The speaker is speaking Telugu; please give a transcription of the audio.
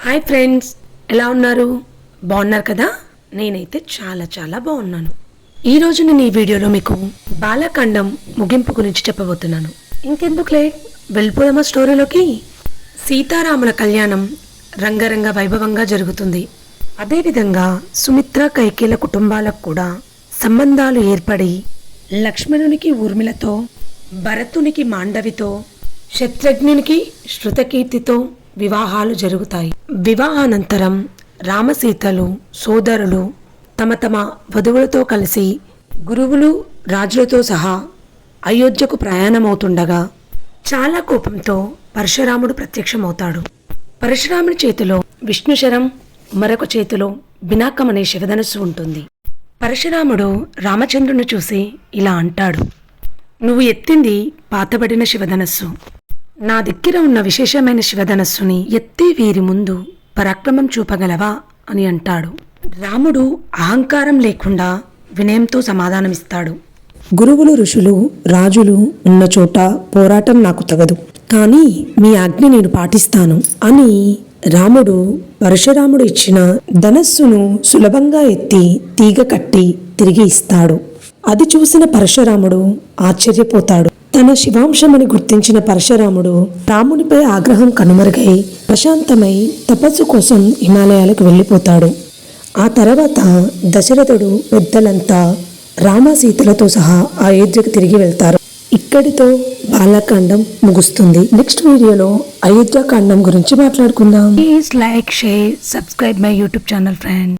హాయ్ ఫ్రెండ్స్ ఎలా ఉన్నారు? బాగున్నారు కదా? నేనైతే చాలా చాలా బాగున్నాను. ఈరోజు నేను ఈ వీడియోలో మీకు బాలకాండం ముగింపు గురించి చెప్పబోతున్నాను. ఇంకెందుకు లేట్ వెళ్ళిపోదామా స్టోరీలోకి? సీతారాముల కళ్యాణం రంగరంగ వైభవంగా జరుగుతుంది. అదేవిధంగా సుమిత్ర కైకేల కుటుంబాలకు కూడా సంబంధాలు ఏర్పడి లక్ష్మణునికి ఊర్మిళతో భరతునికి మాండవితో శత్రుఘ్నునికి శృతకీర్తితో వివాహాలు జరుగుతాయి. వివాహానంతరం రామసీతలు సోదరులు తమ తమ వధువులతో కలిసి గురువులు రాజులతో సహా అయోధ్యకు ప్రయాణమవుతుండగా చాలా కోపంతో పరశురాముడు ప్రత్యక్షమవుతాడు. పరశురాముడి చేతిలో విష్ణుశరం మరొక చేతిలో బినాకం అనే ఉంటుంది. పరశురాముడు రామచంద్రుని చూసి ఇలా అంటాడు నువ్వు ఎత్తింది పాతబడిన శివధనస్సు. నా దగ్గర ఉన్న విశేషమైన శివధనస్సుని ఎత్తి వీరి ముందు పరాక్రమం చూపగలవా అని అంటాడు. రాముడు అహంకారం లేకుండా వినయంతో సమాధానమిస్తాడు. గురువులు ఋషులు రాజులు ఉన్న చోట పోరాటం నాకు తగదు. కానీ మీ ఆజ్ఞ నేను పాటిస్తాను అని రాముడు పరశురాముడు ఇచ్చిన ధనస్సును సులభంగా ఎత్తి తీగ కట్టి తిరిగి ఇస్తాడు. అది చూసిన పరశురాముడు ఆశ్చర్యపోతాడు. తన శివాంశమని గుర్తించిన పరశురాముడు రామునిపై ఆగ్రహం కనుమరుగై ప్రశాంతమై తపస్సు కోసం హిమాలయాలకు వెళ్ళిపోతాడు. ఆ తర్వాత దశరథుడు పెద్దలంతా రామ సీతలతో సహా అయోధ్యకు తిరిగి వెళ్తారు. ఇక్కడితో బాలకాండం ముగుస్తుంది. నెక్స్ట్ వీడియోలో అయోధ్యాకాండం గురించి మాట్లాడుకుందాం. Please like share subscribe my YouTube channel friend